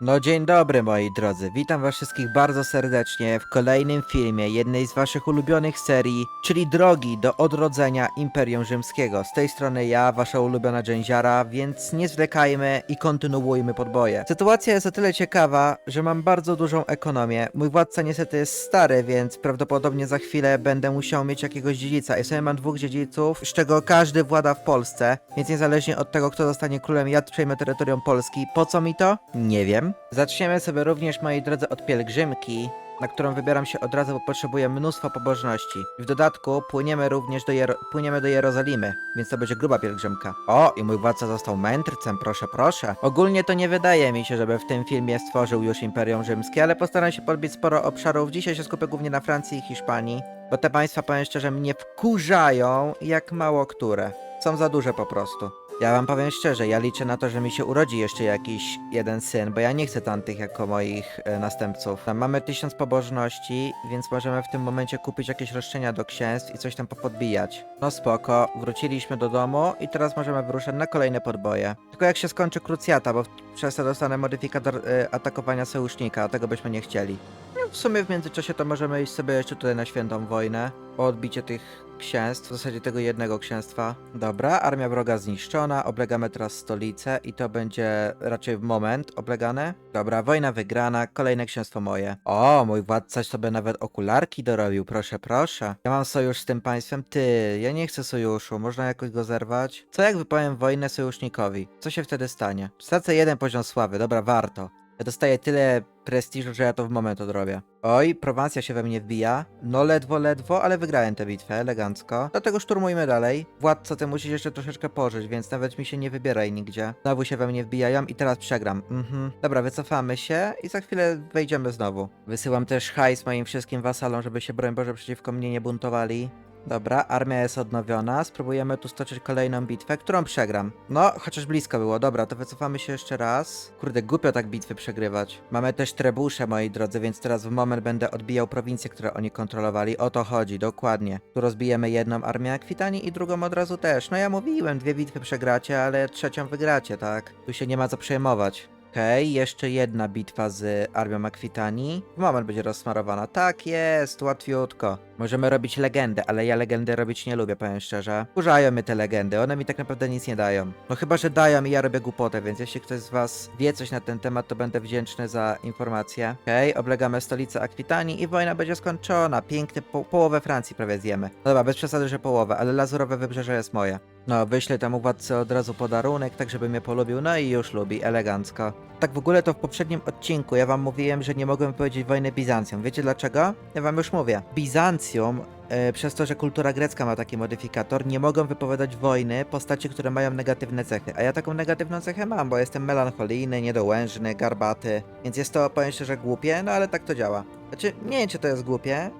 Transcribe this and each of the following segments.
No dzień dobry moi drodzy, witam was wszystkich bardzo serdecznie w kolejnym filmie jednej z waszych ulubionych serii, czyli Drogi do odrodzenia Imperium Rzymskiego. Z tej strony ja, wasza ulubiona dżęziara, więc nie zwlekajmy i kontynuujmy podboje. Sytuacja jest o tyle ciekawa, że mam bardzo dużą ekonomię. Mój władca niestety jest stary, więc prawdopodobnie za chwilę będę musiał mieć jakiegoś dziedzica. Ja sobie mam dwóch dziedziców, z czego każdy włada w Polsce, więc niezależnie od tego kto zostanie królem, ja przejmę terytorium Polski. Po co mi to? Nie wiem. Zaczniemy sobie również, moi drodzy, od pielgrzymki, na którą wybieram się od razu, bo potrzebuję mnóstwo pobożności. W dodatku płyniemy również do, Jero- płyniemy do Jerozolimy, więc to będzie gruba pielgrzymka. O, i mój władca został mędrcem, proszę, proszę. Ogólnie to nie wydaje mi się, żeby w tym filmie stworzył już Imperium Rzymskie, ale postaram się podbić sporo obszarów. Dzisiaj się skupię głównie na Francji i Hiszpanii, bo te państwa, powiem szczerze, mnie wkurzają jak mało które. Są za duże po prostu. Ja wam powiem szczerze, ja liczę na to, że mi się urodzi jeszcze jakiś jeden syn, bo ja nie chcę tamtych jako moich e, następców. Tam mamy tysiąc pobożności, więc możemy w tym momencie kupić jakieś roszczenia do księstw i coś tam popodbijać. No spoko, wróciliśmy do domu i teraz możemy wyruszać na kolejne podboje. Tylko jak się skończy krucjata, bo przez to dostanę modyfikator e, atakowania sojusznika, a tego byśmy nie chcieli. No, w sumie w międzyczasie to możemy iść sobie jeszcze tutaj na świętą wojnę. O odbicie tych księstw, w zasadzie tego jednego księstwa. Dobra, armia wroga zniszczona, oblegamy teraz stolicę i to będzie raczej w moment oblegane. Dobra, wojna wygrana, kolejne księstwo moje. O, mój władca sobie nawet okularki dorobił, proszę, proszę. Ja mam sojusz z tym państwem, ty, ja nie chcę sojuszu, można jakoś go zerwać? Co jak wypowiem wojnę sojusznikowi? Co się wtedy stanie? Stracę jeden poziom sławy, dobra, warto. Ja dostaję tyle prestiżu, że ja to w moment odrobię. Oj, Prowansja się we mnie wbija. No ledwo, ledwo, ale wygrałem tę bitwę, elegancko. Dlatego szturmujmy dalej. Władco, ty musisz jeszcze troszeczkę pożyć, więc nawet mi się nie wybieraj nigdzie. Znowu się we mnie wbijają i teraz przegram. Mhm. Dobra, wycofamy się i za chwilę wejdziemy znowu. Wysyłam też hajs moim wszystkim wasalom, żeby się, broń Boże, przeciwko mnie nie buntowali. Dobra, armia jest odnowiona. Spróbujemy tu stoczyć kolejną bitwę, którą przegram. No, chociaż blisko było. Dobra, to wycofamy się jeszcze raz. Kurde, głupio tak bitwy przegrywać. Mamy też trebusze, moi drodzy, więc teraz w moment będę odbijał prowincje, które oni kontrolowali. O to chodzi, dokładnie. Tu rozbijemy jedną armię Akwitanii i drugą od razu też. No ja mówiłem, dwie bitwy przegracie, ale trzecią wygracie, tak? Tu się nie ma co przejmować. Okej, jeszcze jedna bitwa z armią Akwitanii. Moment będzie rozsmarowana. Tak jest, łatwiutko. Możemy robić legendę, ale ja legendy robić nie lubię, powiem szczerze. Kurzają mnie te legendy, one mi tak naprawdę nic nie dają. No chyba, że dają i ja robię głupotę, więc jeśli ktoś z was wie coś na ten temat, to będę wdzięczny za informację. Okej, oblegamy stolicę Akwitanii i wojna będzie skończona. Piękny, po połowę Francji prawie zjemy. No dobra, bez przesady, że połowę, ale lazurowe wybrzeże jest moje. No, wyślę temu władcy od razu podarunek, tak żeby mnie polubił, no i już lubi, elegancko. Tak w ogóle to w poprzednim odcinku ja wam mówiłem, że nie mogłem powiedzieć wojny Bizancjum. Wiecie dlaczego? Ja wam już mówię. Bizancjum, e, przez to, że kultura grecka ma taki modyfikator, nie mogą wypowiadać wojny postaci, które mają negatywne cechy. A ja taką negatywną cechę mam, bo jestem melancholijny, niedołężny, garbaty. Więc jest to, powiem szczerze, głupie, no ale tak to działa. Znaczy, nie wiem, czy to jest głupie,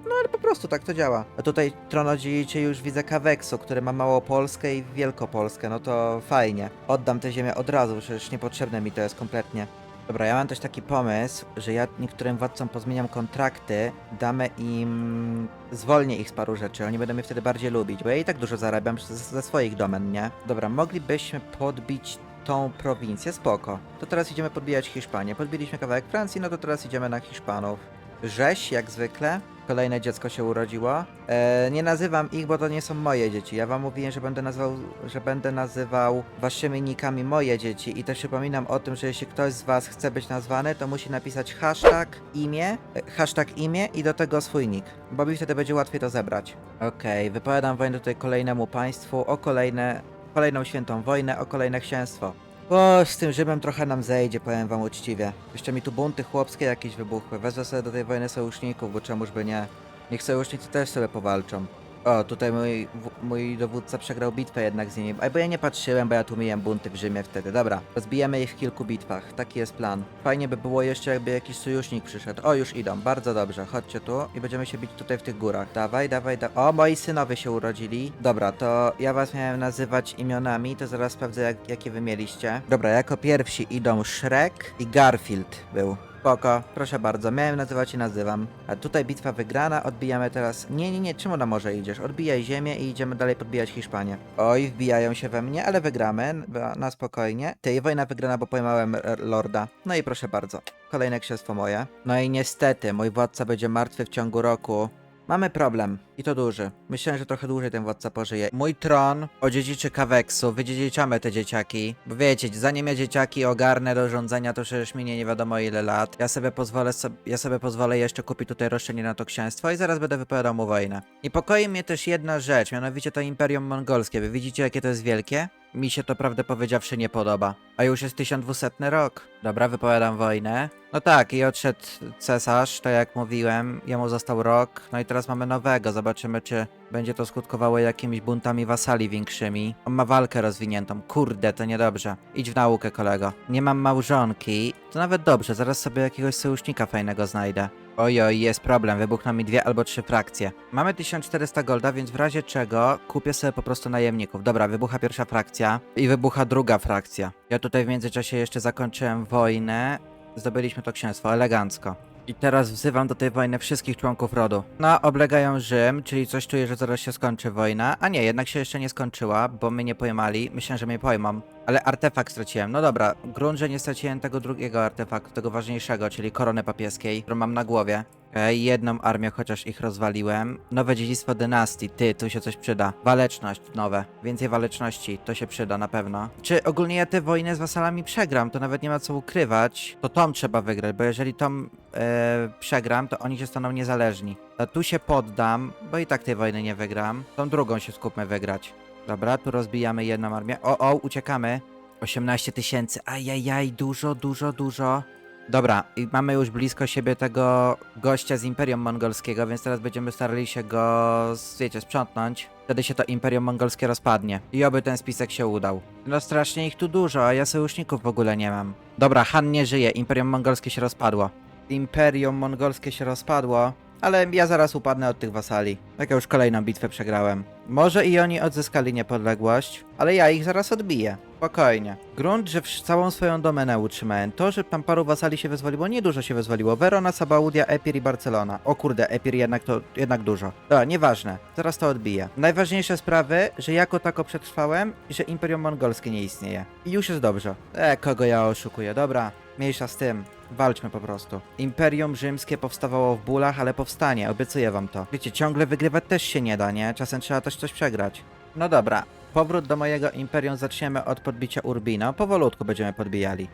po prostu tak to działa. A tutaj tronodziejicie już widzę Kaweksu, który ma Małopolskę i Wielkopolskę, no to fajnie. Oddam tę ziemię od razu, przecież niepotrzebne mi to jest kompletnie. Dobra, ja mam też taki pomysł, że ja niektórym władcom pozmieniam kontrakty, damy im... zwolnię ich z paru rzeczy, oni będą mnie wtedy bardziej lubić, bo ja i tak dużo zarabiam ze swoich domen, nie? Dobra, moglibyśmy podbić tą prowincję, spoko. To teraz idziemy podbijać Hiszpanię. Podbiliśmy kawałek Francji, no to teraz idziemy na Hiszpanów. Rzeź, jak zwykle. Kolejne dziecko się urodziło. E, nie nazywam ich, bo to nie są moje dzieci. Ja wam mówiłem, że będę nazywał, że będę nazywał waszymi nikami moje dzieci i też przypominam o tym, że jeśli ktoś z was chce być nazwany, to musi napisać hashtag imię, e, hashtag imię i do tego swój nick, bo mi wtedy będzie łatwiej to zebrać. Okej, wypowiadam wojnę tutaj kolejnemu państwu o kolejne, kolejną świętą wojnę, o kolejne księstwo. O, z tym Rzymem trochę nam zejdzie, powiem wam uczciwie. Jeszcze mi tu bunty chłopskie jakieś wybuchły. Wezmę sobie do tej wojny sojuszników, bo czemuż by nie. Niech sojusznicy też sobie powalczą. O, tutaj mój, mój dowódca przegrał bitwę jednak z nimi. Albo ja nie patrzyłem, bo ja tłumiłem bunty w Rzymie wtedy. Dobra, rozbijemy ich w kilku bitwach. Taki jest plan. Fajnie by było jeszcze, jakby jakiś sojusznik przyszedł. O, już idą. Bardzo dobrze. Chodźcie tu i będziemy się bić tutaj w tych górach. Dawaj, dawaj, da O, moi synowie się urodzili. Dobra, to ja was miałem nazywać imionami, to zaraz sprawdzę, jak, jakie wy mieliście. Dobra, jako pierwsi idą Shrek i Garfield był. Spoko, proszę bardzo, miałem nazywać i nazywam. A tutaj bitwa wygrana, odbijamy teraz... Nie, nie, nie, czemu na morze idziesz? Odbijaj ziemię i idziemy dalej podbijać Hiszpanię. Oj, wbijają się we mnie, ale wygramy, na- spokojnie. Ty, wojna wygrana, bo pojmałem lorda. No i proszę bardzo, kolejne księstwo moje. No i niestety, mój władca będzie martwy w ciągu roku. Mamy problem. I to duży. Myślałem, że trochę dłużej ten władca pożyje. Mój tron odziedziczy Kaweksu. Wydziedziczamy te dzieciaki. Bo wiecie, zanim ja dzieciaki ogarnę do rządzenia, to przecież minie nie wiadomo ile lat. Ja sobie pozwolę, sob- ja sobie pozwolę jeszcze kupić tutaj roszczenie na to księstwo i zaraz będę wypowiadał mu wojnę. Niepokoi mnie też jedna rzecz, mianowicie to Imperium Mongolskie. Wy widzicie, jakie to jest wielkie? Mi się to prawdę powiedziawszy nie podoba. A już jest 1200 rok. Dobra, wypowiadam wojnę. No tak, i odszedł cesarz, tak jak mówiłem, jemu został rok, no i teraz mamy nowego, zobaczymy czy będzie to skutkowało jakimiś buntami wasali większymi. On ma walkę rozwiniętą, kurde, to niedobrze. Idź w naukę, kolego. Nie mam małżonki, to nawet dobrze, zaraz sobie jakiegoś sojusznika fajnego znajdę. Ojoj, jest problem, wybuchną mi dwie albo trzy frakcje. Mamy 1400 golda, więc w razie czego kupię sobie po prostu najemników. Dobra, wybucha pierwsza frakcja i wybucha druga frakcja. Ja tutaj w międzyczasie jeszcze zakończyłem wojnę, zdobyliśmy to księstwo elegancko. I teraz wzywam do tej wojny wszystkich członków rodu. No, oblegają Rzym, czyli coś czuję, że zaraz się skończy wojna. A nie, jednak się jeszcze nie skończyła, bo mnie nie pojmali. Myślałem, że mnie pojmą. Ale artefakt straciłem. No dobra, grunt, że nie straciłem tego drugiego artefaktu, tego ważniejszego, czyli korony papieskiej, którą mam na głowie. Okej, jedną armię chociaż ich rozwaliłem. Nowe dziedzictwo dynastii, ty, tu się coś przyda. Waleczność nowe, więcej waleczności, to się przyda na pewno. Czy ogólnie ja te wojny z wasalami przegram, to nawet nie ma co ukrywać. To Tom trzeba wygrać, bo jeżeli Tom e, przegram, to oni się staną niezależni. A tu się poddam, bo i tak tej wojny nie wygram. Tą drugą się skupmy wygrać. Dobra, tu rozbijamy jedną armię. O, o, uciekamy. 18 tysięcy, ajajaj, dużo, dużo, dużo. Dobra, i mamy już blisko siebie tego gościa z Imperium Mongolskiego, więc teraz będziemy starali się go, wiecie, sprzątnąć. Wtedy się to Imperium Mongolskie rozpadnie. I oby ten spisek się udał. No strasznie ich tu dużo, a ja sojuszników w ogóle nie mam. Dobra, Han nie żyje, Imperium Mongolskie się rozpadło. Imperium Mongolskie się rozpadło, ale ja zaraz upadnę od tych wasali. Tak ja już kolejną bitwę przegrałem. Może i oni odzyskali niepodległość, ale ja ich zaraz odbiję. Spokojnie. Grunt, że całą swoją domenę utrzymałem. To, że tam paru wasali się wyzwoliło, niedużo się wyzwoliło. Verona, Sabaudia, Epir i Barcelona. O kurde, Epir jednak to jednak dużo. Dobra, nieważne. Zaraz to odbiję. Najważniejsze sprawy, że jako tako przetrwałem i że Imperium Mongolskie nie istnieje. I już jest dobrze. E, kogo ja oszukuję? Dobra, mniejsza z tym. Walczmy po prostu. Imperium Rzymskie powstawało w bólach, ale powstanie, obiecuję wam to. Wiecie, ciągle wygrywać też się nie da, nie? Czasem trzeba też coś przegrać. No dobra, powrót do mojego imperium zaczniemy od podbicia Urbino. Powolutku będziemy podbijali.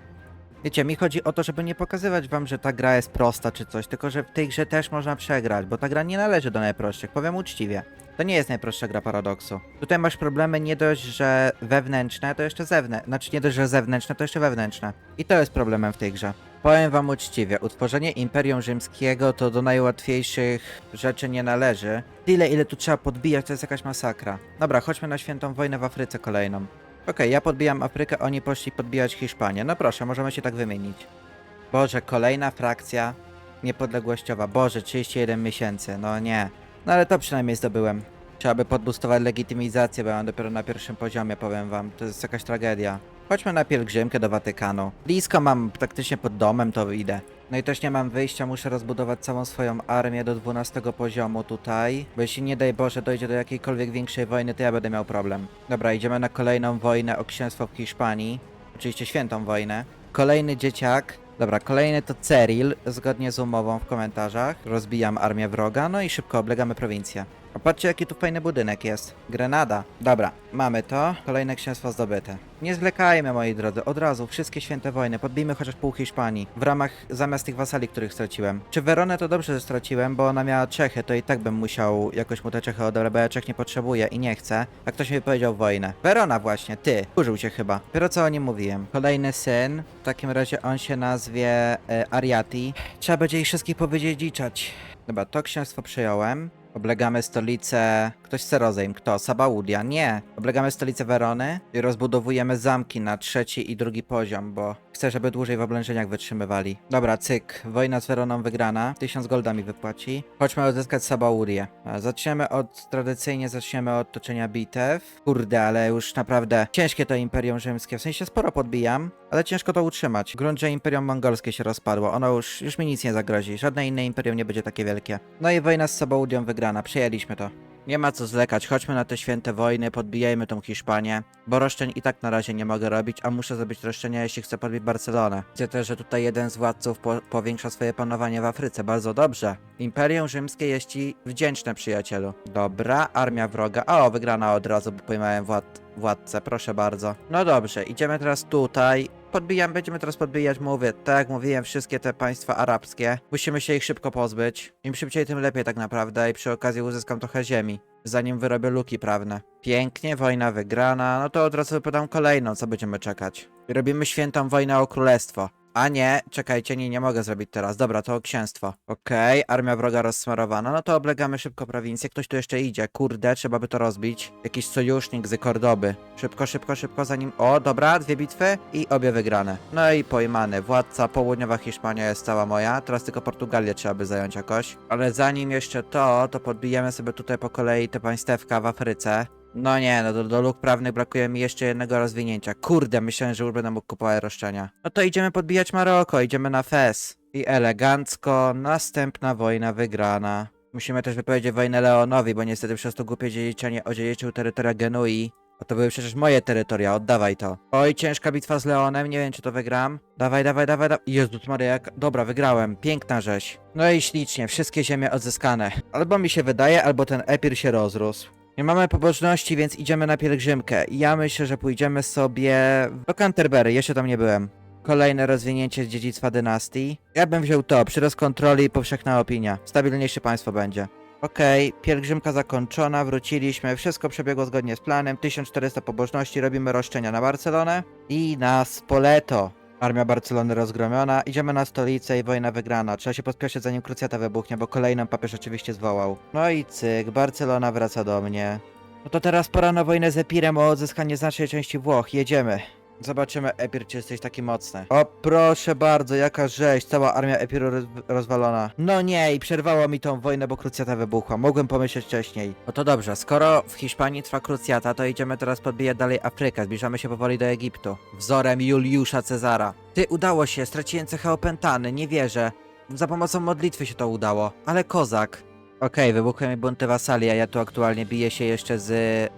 Wiecie, mi chodzi o to, żeby nie pokazywać wam, że ta gra jest prosta czy coś, tylko że w tej grze też można przegrać, bo ta gra nie należy do najprostszych, powiem uczciwie. To nie jest najprostsza gra paradoksu. Tutaj masz problemy nie dość, że wewnętrzne, to jeszcze zewnętrzne. Znaczy nie dość, że zewnętrzne, to jeszcze wewnętrzne. I to jest problemem w tej grze. Powiem wam uczciwie, utworzenie Imperium Rzymskiego to do najłatwiejszych rzeczy nie należy. Tyle, ile tu trzeba podbijać, to jest jakaś masakra. Dobra, chodźmy na świętą wojnę w Afryce kolejną. Okej, ja podbijam Afrykę, oni poszli podbijać Hiszpanię. No proszę, możemy się tak wymienić. Boże, kolejna frakcja niepodległościowa. Boże, 31 miesięcy, no nie. No ale to przynajmniej zdobyłem. Trzeba by podbustować legitymizację, bo ja mam dopiero na pierwszym poziomie, powiem wam. To jest jakaś tragedia. Chodźmy na pielgrzymkę do Watykanu. Blisko mam, praktycznie pod domem to idę. No i też nie mam wyjścia, muszę rozbudować całą swoją armię do 12 poziomu tutaj. Bo jeśli nie daj Boże dojdzie do jakiejkolwiek większej wojny, to ja będę miał problem. Dobra, idziemy na kolejną wojnę o księstwo w Hiszpanii. Oczywiście świętą wojnę. Kolejny dzieciak. Dobra, kolejny to Cyril, zgodnie z umową w komentarzach. Rozbijam armię wroga, no i szybko oblegamy prowincję. A patrzcie jaki tu fajny budynek jest. Grenada. Dobra, mamy to. Kolejne księstwo zdobyte. Nie zwlekajmy moi drodzy, od razu wszystkie święte wojny, podbijmy chociaż pół Hiszpanii. W ramach zamiast tych wasali, których straciłem. Czy Weronę to dobrze, że straciłem, bo ona miała Czechy, to i tak bym musiał jakoś mu te Czechy odebrać, bo ja Czech nie potrzebuję i nie chcę. A ktoś mi powiedział wojnę. Verona właśnie, ty. Użył cię chyba. Dopiero co o nim mówiłem. Kolejny syn. W takim razie on się nazwie e, Ariati. Trzeba będzie ich wszystkich powiedzieć Dobra, to księstwo przejąłem. Oblegamy stolicę Ktoś chce rozejm. Kto? Sabaudia? Nie. Oblegamy stolicę Werony i rozbudowujemy zamki na trzeci i drugi poziom, bo chcę, żeby dłużej w oblężeniach wytrzymywali. Dobra, cyk. Wojna z Weroną wygrana. Tysiąc golda mi wypłaci. Chodźmy odzyskać Sabaurię. A, Zaczniemy od, tradycyjnie zaczniemy od toczenia bitew. Kurde, ale już naprawdę ciężkie to Imperium Rzymskie. W sensie sporo podbijam, ale ciężko to utrzymać. Grunt, że Imperium Mongolskie się rozpadło. Ono już, już mi nic nie zagrozi. Żadne inne Imperium nie będzie takie wielkie. No i wojna z Sabaudią wygrana. Przejęliśmy to. Nie ma co zlekać, chodźmy na te święte wojny, podbijajmy tą Hiszpanię, bo roszczeń i tak na razie nie mogę robić, a muszę zrobić roszczenia, jeśli chcę podbić Barcelonę. Widzę też, że tutaj jeden z władców po powiększa swoje panowanie w Afryce, bardzo dobrze. Imperium Rzymskie jest ci wdzięczne, przyjacielu. Dobra, armia wroga, o, wygrana od razu, bo pojmałem wład władcę, proszę bardzo. No dobrze, idziemy teraz tutaj. Podbijam, będziemy teraz podbijać, mówię, tak jak mówiłem, wszystkie te państwa arabskie. Musimy się ich szybko pozbyć. Im szybciej, tym lepiej tak naprawdę i przy okazji uzyskam trochę ziemi. Zanim wyrobię luki prawne. Pięknie, wojna wygrana, no to od razu podam kolejną, co będziemy czekać. Robimy świętą wojnę o królestwo. A nie, czekajcie, nie, nie mogę zrobić teraz. Dobra, to księstwo. Okej, armia wroga rozsmarowana. No to oblegamy szybko prowincję. Ktoś tu jeszcze idzie. Kurde, trzeba by to rozbić. Jakiś sojusznik z Kordoby. Szybko, szybko, szybko, zanim... O, dobra, dwie bitwy i obie wygrane. No i pojmany. Władca południowa Hiszpania jest cała moja. Teraz tylko Portugalię trzeba by zająć jakoś. Ale zanim jeszcze to, to podbijemy sobie tutaj po kolei te państewka w Afryce. No nie, no do, do luk prawnych brakuje mi jeszcze jednego rozwinięcia. Kurde, myślałem, że już będę mógł kupować roszczenia. No to idziemy podbijać Maroko, idziemy na Fez. I elegancko, następna wojna wygrana. Musimy też wypowiedzieć wojnę Leonowi, bo niestety przez to głupie dziedziczenie odziedziczył terytoria Genui. A to były przecież moje terytoria, oddawaj to. Oj, ciężka bitwa z Leonem, nie wiem czy to wygram. Dawaj, dawaj, dawaj, dawaj. Jezus Maria, jak... Dobra, wygrałem. Piękna rzeź. No i ślicznie, wszystkie ziemie odzyskane. Albo mi się wydaje, albo ten Epir się rozrósł. Nie mamy pobożności, więc idziemy na pielgrzymkę. Ja myślę, że pójdziemy sobie do Canterbury, jeszcze tam nie byłem. Kolejne rozwinięcie dziedzictwa dynastii. Ja bym wziął to, przyrost kontroli i powszechna opinia. Stabilniejsze państwo będzie. Okej, pielgrzymka zakończona, wróciliśmy, wszystko przebiegło zgodnie z planem, 1400 pobożności, robimy roszczenia na Barcelonę i na Spoleto. Armia Barcelony rozgromiona, idziemy na stolicę i wojna wygrana. Trzeba się pospieszyć zanim krucjata wybuchnie, bo kolejną papież oczywiście zwołał. No i cyk, Barcelona wraca do mnie. No to teraz pora na wojnę z Epirem o odzyskanie znacznej części Włoch, jedziemy. Zobaczymy, Epir, czy jesteś taki mocny. O, proszę bardzo, jaka rzeź, cała armia Epiru roz rozwalona. No nie, i przerwało mi tą wojnę, bo krucjata wybuchła. Mogłem pomyśleć wcześniej. No to dobrze, skoro w Hiszpanii trwa krucjata, to idziemy teraz podbijać dalej Afrykę. Zbliżamy się powoli do Egiptu. Wzorem Juliusza Cezara. Ty, udało się, straciłem cechę opętany, nie wierzę. Za pomocą modlitwy się to udało, ale kozak. Okej, wybuchły mi bunty wasali, a ja tu aktualnie biję się jeszcze z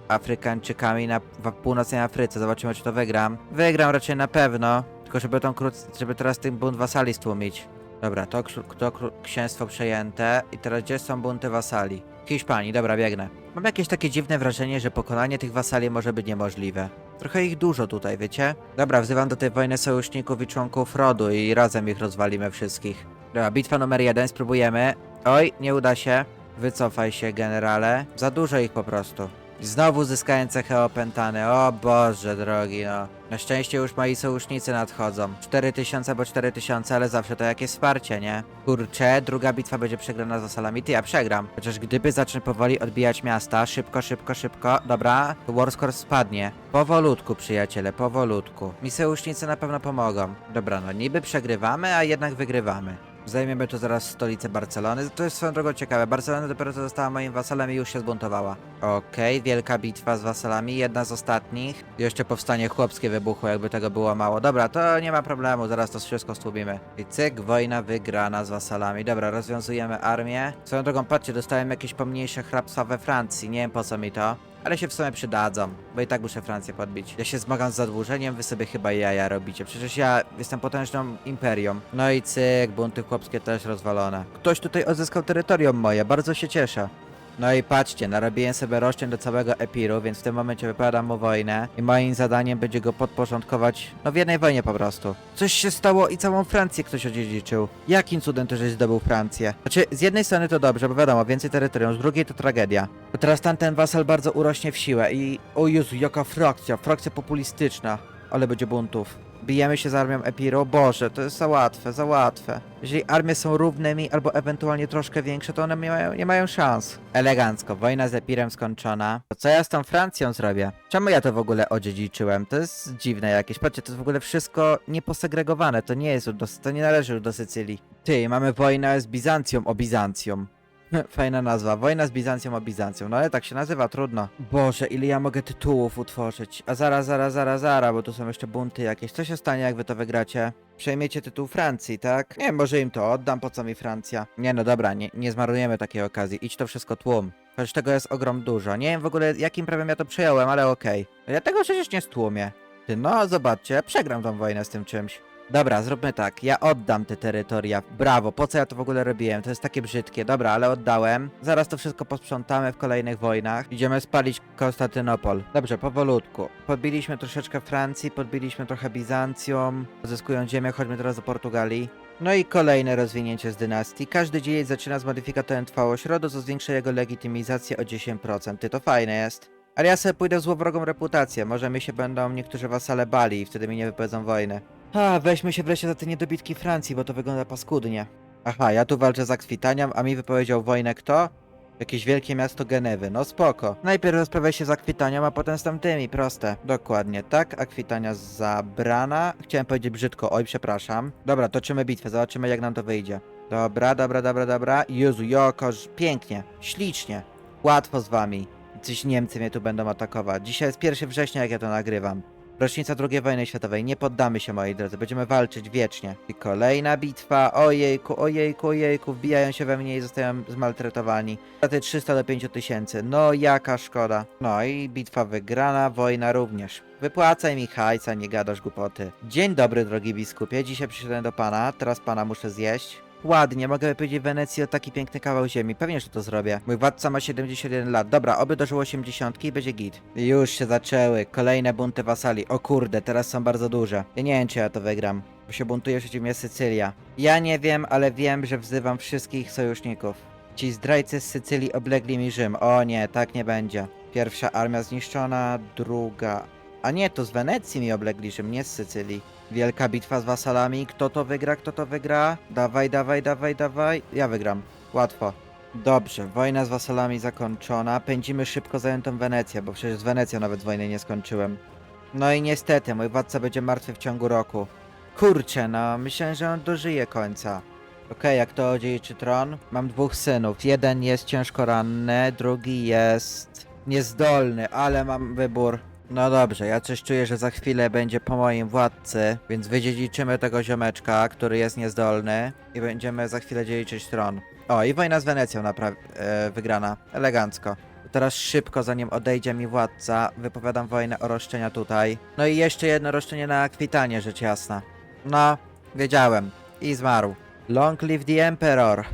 Afrykańczykami na w północnej Afryce. Zobaczymy, czy to wygram. Wygram raczej na pewno, tylko żeby tą krót, żeby teraz ten bunt wasali stłumić. Dobra, to, to księstwo przejęte i teraz gdzie są bunty wasali? Hiszpanii, dobra, biegnę. Mam jakieś takie dziwne wrażenie, że pokonanie tych wasali może być niemożliwe. Trochę ich dużo tutaj, wiecie? Dobra, wzywam do tej wojny sojuszników i członków rodu i razem ich rozwalimy wszystkich. Dobra, bitwa numer jeden, spróbujemy. Oj, nie uda się. Wycofaj się, generale. Za dużo ich po prostu. Znowu zyskałem cechę opętany. O Boże drogi, no. Na szczęście już moi sojusznicy nadchodzą. 4000 albo 4000, ale zawsze to jakieś wsparcie, nie? Kurczę, druga bitwa będzie przegrana z osalami. Ty, ja przegram. Chociaż gdyby zacznę powoli odbijać miasta, szybko, szybko, szybko. Dobra, Warscore spadnie. Powolutku, przyjaciele, powolutku. Mi sojusznicy na pewno pomogą. Dobra, no niby przegrywamy, a jednak wygrywamy. Zajmiemy tu zaraz stolicę Barcelony. To jest swoją drogą ciekawe. Barcelona dopiero co została moim wasalem i już się zbuntowała. Okej, wielka bitwa z wasalami, jedna z ostatnich. Jeszcze powstanie chłopskie wybuchło, jakby tego było mało. Dobra, to nie ma problemu, zaraz to wszystko stłumimy. I cyk, wojna wygrana z wasalami. Dobra, rozwiązujemy armię. Swoją drogą, patrzcie, dostałem jakieś pomniejsze hrabstwa we Francji. Nie wiem po co mi to. Ale się w sumie przydadzą, bo i tak muszę Francję podbić. Ja się zmagam z zadłużeniem, wy sobie chyba jaja robicie. Przecież ja jestem potężną imperią. No i cyk, bunty chłopskie też rozwalone. Ktoś tutaj odzyskał terytorium moje, bardzo się cieszę. No i patrzcie, narobiłem sobie roszczeń do całego Epiru, więc w tym momencie wypowiadam mu wojnę i moim zadaniem będzie go podporządkować, no w jednej wojnie po prostu. Coś się stało i całą Francję ktoś odziedziczył. Jakim cudem to żeś zdobył Francję? Znaczy, z jednej strony to dobrze, bo wiadomo, więcej terytorium, z drugiej to tragedia. Bo teraz tamten wasal bardzo urośnie w siłę i... O Jezu, jaka frakcja, frakcja populistyczna. Ale będzie buntów. Bijemy się z armią Epiru? Boże, to jest za łatwe, za łatwe. Jeżeli armie są równymi albo ewentualnie troszkę większe, to one nie mają, nie mają szans. Elegancko, wojna z Epirem skończona. To co ja z tą Francją zrobię? Czemu ja to w ogóle odziedziczyłem? To jest dziwne jakieś. Patrzcie, to jest w ogóle wszystko nieposegregowane. To nie jest, to nie należy do Sycylii. Ty, mamy wojnę z Bizancją o Bizancją. Fajna nazwa. Wojna z Bizancją o Bizancją. No ale tak się nazywa, trudno. Boże, ile ja mogę tytułów utworzyć. A zaraz, zaraz, zaraz, zaraz, bo tu są jeszcze bunty jakieś. Co się stanie, jak wy to wygracie? Przejmiecie tytuł Francji, tak? Nie, może im to oddam, po co mi Francja? Nie, no dobra, nie, nie zmarnujemy takiej okazji. Idź to wszystko tłum. Chociaż tego jest ogrom dużo. Nie wiem w ogóle, jakim prawem ja to przejąłem, ale okej. Ja tego przecież nie stłumię. Ty, no zobaczcie, przegram tą wojnę z tym czymś. Dobra, zróbmy tak. Ja oddam te terytoria. Brawo, po co ja to w ogóle robiłem? To jest takie brzydkie. Dobra, ale oddałem. Zaraz to wszystko posprzątamy w kolejnych wojnach. Idziemy spalić Konstantynopol. Dobrze, powolutku. Podbiliśmy troszeczkę Francji, podbiliśmy trochę Bizancjum. Pozyskując ziemię, chodźmy teraz do Portugalii. No i kolejne rozwinięcie z dynastii. Każdy dzielić zaczyna z modyfikatorem trwałość rodu, co zwiększa jego legitymizację o 10%. Ty, to fajne jest. Ale ja sobie pójdę w złowrogą reputację. Może mi się będą niektórzy wasale bali i wtedy mi nie wypowiedzą wojny. A, weźmy się wreszcie za te niedobitki Francji, bo to wygląda paskudnie. Aha, ja tu walczę z Akwitanią, a mi wypowiedział wojnę kto? Jakieś wielkie miasto Genewy, no spoko. Najpierw rozprawiaj się z Akwitanią, a potem z tamtymi, proste. Dokładnie, tak, Akwitania zabrana. Chciałem powiedzieć brzydko, oj, przepraszam. Dobra, toczymy bitwę, zobaczymy jak nam to wyjdzie. Dobra, dobra, dobra, dobra. Jezu, jokoż, pięknie, ślicznie. Łatwo z wami. Coś Niemcy mnie tu będą atakować. Dzisiaj jest 1 września, jak ja to nagrywam. Rocznica II wojny światowej. Nie poddamy się, moi drodzy. Będziemy walczyć wiecznie. I kolejna bitwa. Ojejku, ojejku, ojejku. Wbijają się we mnie i zostają zmaltretowani. Straty 300 do 5 tysięcy. No, jaka szkoda. No i bitwa wygrana, wojna również. Wypłacaj mi hajca, nie gadasz głupoty. Dzień dobry, drogi biskupie. Dzisiaj przyszedłem do pana. Teraz pana muszę zjeść. Ładnie, mogę wypowiedzieć Wenecji o taki piękny kawał ziemi. Pewnie, że to zrobię. Mój władca ma 71 lat. Dobra, oby dożył 80 i będzie git. Już się zaczęły. Kolejne bunty wasali. O kurde, teraz są bardzo duże. Ja nie wiem, czy ja to wygram. Bo się buntuje przeciw mnie Sycylia. Ja nie wiem, ale wiem, że wzywam wszystkich sojuszników. Ci zdrajcy z Sycylii oblegli mi Rzym. O nie, tak nie będzie. Pierwsza armia zniszczona, druga... A nie, to z Wenecji mi oblegli Rzym, nie z Sycylii. Wielka bitwa z wasalami. Kto to wygra? Kto to wygra? Dawaj, dawaj, dawaj, dawaj. Ja wygram. Łatwo. Dobrze, wojna z wasalami zakończona. Pędzimy szybko zajętą Wenecję, bo przecież z Wenecją nawet wojny nie skończyłem. No i niestety, mój władca będzie martwy w ciągu roku. Kurczę, no, myślałem, że on dożyje końca. Okej, jak to odziedziczy tron? Mam dwóch synów. Jeden jest ciężko ranny, drugi jest niezdolny, ale mam wybór. No dobrze, ja coś czuję, że za chwilę będzie po moim władcy, więc wydziedziczymy tego ziomeczka, który jest niezdolny i będziemy za chwilę dziedziczyć tron. O, i wojna z Wenecją e, wygrana. Elegancko. Teraz szybko, zanim odejdzie mi władca, wypowiadam wojnę o roszczenia tutaj. No i jeszcze jedno roszczenie na Akwitanie, rzecz jasna. No, wiedziałem. I zmarł. Long live the Emperor.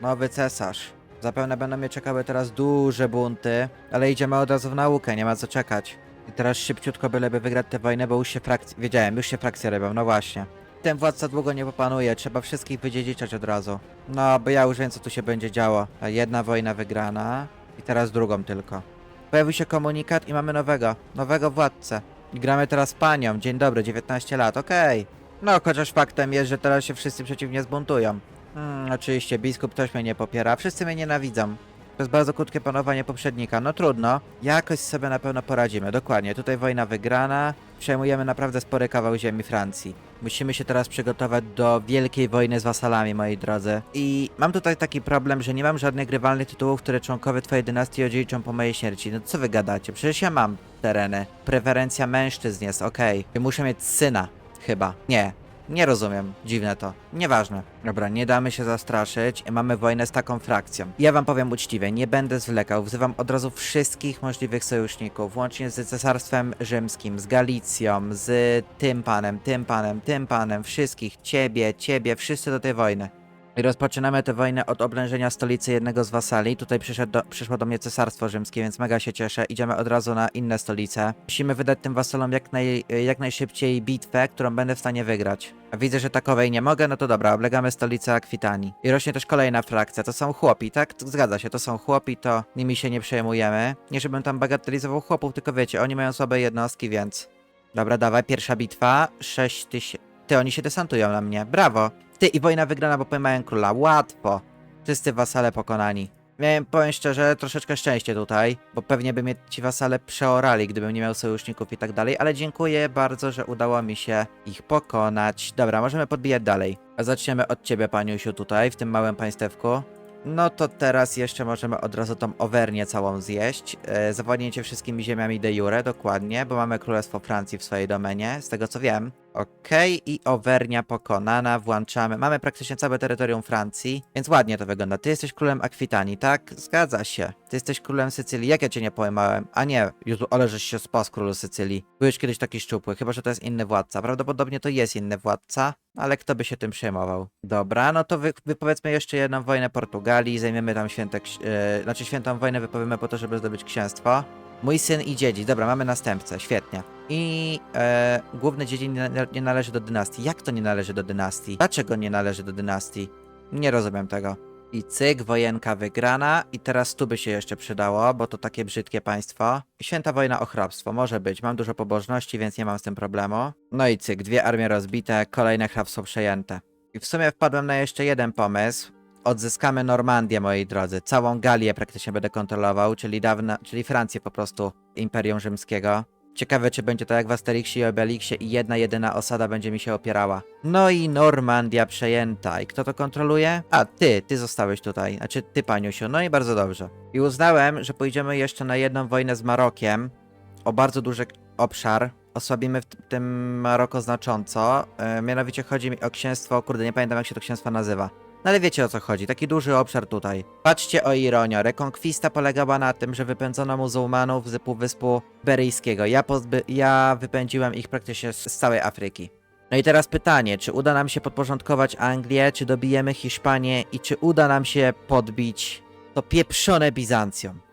Nowy cesarz. Zapewne będą mnie czekały teraz duże bunty, ale idziemy od razu w naukę, nie ma co czekać. I teraz szybciutko byleby wygrać tę wojnę, bo już się frakcje... Wiedziałem, już się frakcje robią, no właśnie. Ten władca długo nie popanuje, trzeba wszystkich wydziedziczać od razu. No, bo ja już wiem, co tu się będzie działo. Jedna wojna wygrana i teraz drugą tylko. Pojawił się komunikat i mamy nowego, nowego władcę. I gramy teraz panią, dzień dobry, 19 lat, okej. No, chociaż faktem jest, że teraz się wszyscy przeciwnie zbuntują. Hmm, oczywiście, biskup też mnie nie popiera, wszyscy mnie nienawidzą. To jest bardzo krótkie panowanie poprzednika. No trudno. Jakoś sobie na pewno poradzimy. Dokładnie. Tutaj wojna wygrana. Przejmujemy naprawdę spory kawał ziemi Francji. Musimy się teraz przygotować do wielkiej wojny z wasalami, moi drodzy. I mam tutaj taki problem, że nie mam żadnych grywalnych tytułów, które członkowie twojej dynastii odziedziczą po mojej śmierci. No co wy gadacie? Przecież ja mam tereny. Preferencja mężczyzn jest, okej. Muszę mieć syna. Chyba. Nie. Nie rozumiem. Dziwne to. Nieważne. Dobra, nie damy się zastraszyć. Mamy wojnę z taką frakcją. Ja wam powiem uczciwie, nie będę zwlekał. Wzywam od razu wszystkich możliwych sojuszników, łącznie z Cesarstwem Rzymskim, z Galicją, z tym panem, tym panem, tym panem, wszystkich, ciebie, ciebie, wszyscy do tej wojny. Rozpoczynamy tę wojnę od oblężenia stolicy jednego z wasali. Tutaj do, przyszło do mnie Cesarstwo Rzymskie, więc mega się cieszę. Idziemy od razu na inne stolice. Musimy wydać tym wasalom jak, naj, jak najszybciej bitwę, którą będę w stanie wygrać. A widzę, że takowej nie mogę, no to dobra, oblegamy stolicę Akwitanii. I rośnie też kolejna frakcja, to są chłopi, tak? Zgadza się, to są chłopi, to nimi się nie przejmujemy. Nie żebym tam bagatelizował chłopów, tylko wiecie, oni mają słabe jednostki, więc... Dobra, dawaj, pierwsza bitwa. 6 tysięcy. Ty, oni się desantują na mnie. Brawo. Ty, i wojna wygrana, bo pojmałem króla. Łatwo. Wszyscy wasale pokonani. Miałem, powiem szczerze, troszeczkę szczęście tutaj, bo pewnie by mnie ci wasale przeorali, gdybym nie miał sojuszników i tak dalej, ale dziękuję bardzo, że udało mi się ich pokonać. Dobra, możemy podbijać dalej. Zaczniemy od ciebie, paniusiu, tutaj, w tym małym państewku. No to teraz jeszcze możemy od razu tą Owernię całą zjeść. E, zawładnięcie wszystkimi ziemiami de jure, dokładnie, bo mamy Królestwo Francji w swojej domenie, z tego co wiem. Okej, i Owernia pokonana, włączamy. Mamy praktycznie całe terytorium Francji, więc ładnie to wygląda. Ty jesteś królem Akwitanii, tak? Zgadza się. Ty jesteś królem Sycylii. Jak ja cię nie pojmałem? A nie, Jezu, ale żeś się spas królu Sycylii. Byłeś kiedyś taki szczupły, chyba że to jest inny władca. Prawdopodobnie to jest inny władca, ale kto by się tym przejmował? Dobra, no to wy, wypowiedzmy jeszcze jedną wojnę Portugalii, zajmiemy tam święte, e, znaczy świętą wojnę wypowiemy po to, żeby zdobyć księstwo. Mój syn i dziedzic, dobra, mamy następcę, świetnie. I e, główny dziedzic nie, należy do dynastii. Jak to nie należy do dynastii? Dlaczego nie należy do dynastii? Nie rozumiem tego. I cyk, wojenka wygrana. I teraz tu by się jeszcze przydało, bo to takie brzydkie państwo. Święta wojna o hrabstwo, może być. Mam dużo pobożności, więc nie mam z tym problemu. No i cyk, dwie armie rozbite, kolejne hrabstwo przejęte. I w sumie wpadłem na jeszcze jeden pomysł. Odzyskamy Normandię, moi drodzy. Całą Galię praktycznie będę kontrolował, czyli dawna, czyli Francję po prostu Imperium Rzymskiego. Ciekawe, czy będzie to jak w Asterixie i Obelixie i jedna jedyna osada będzie mi się opierała. No i Normandia przejęta. I kto to kontroluje? A, ty, ty zostałeś tutaj. Znaczy, ty, paniusiu. No i bardzo dobrze. I uznałem, że pójdziemy jeszcze na jedną wojnę z Marokiem o bardzo duży obszar. Osłabimy w tym Maroko znacząco. E, mianowicie chodzi mi o księstwo, kurde, nie pamiętam jak się to księstwo nazywa. No ale wiecie o co chodzi, taki duży obszar tutaj. Patrzcie o ironio, rekonkwista polegała na tym, że wypędzono muzułmanów z Półwyspu Beryjskiego. Ja, pozby- ja wypędziłem ich praktycznie z, z całej Afryki. No i teraz pytanie, czy uda nam się podporządkować Anglię, czy dobijemy Hiszpanię i czy uda nam się podbić to pieprzone Bizancjum?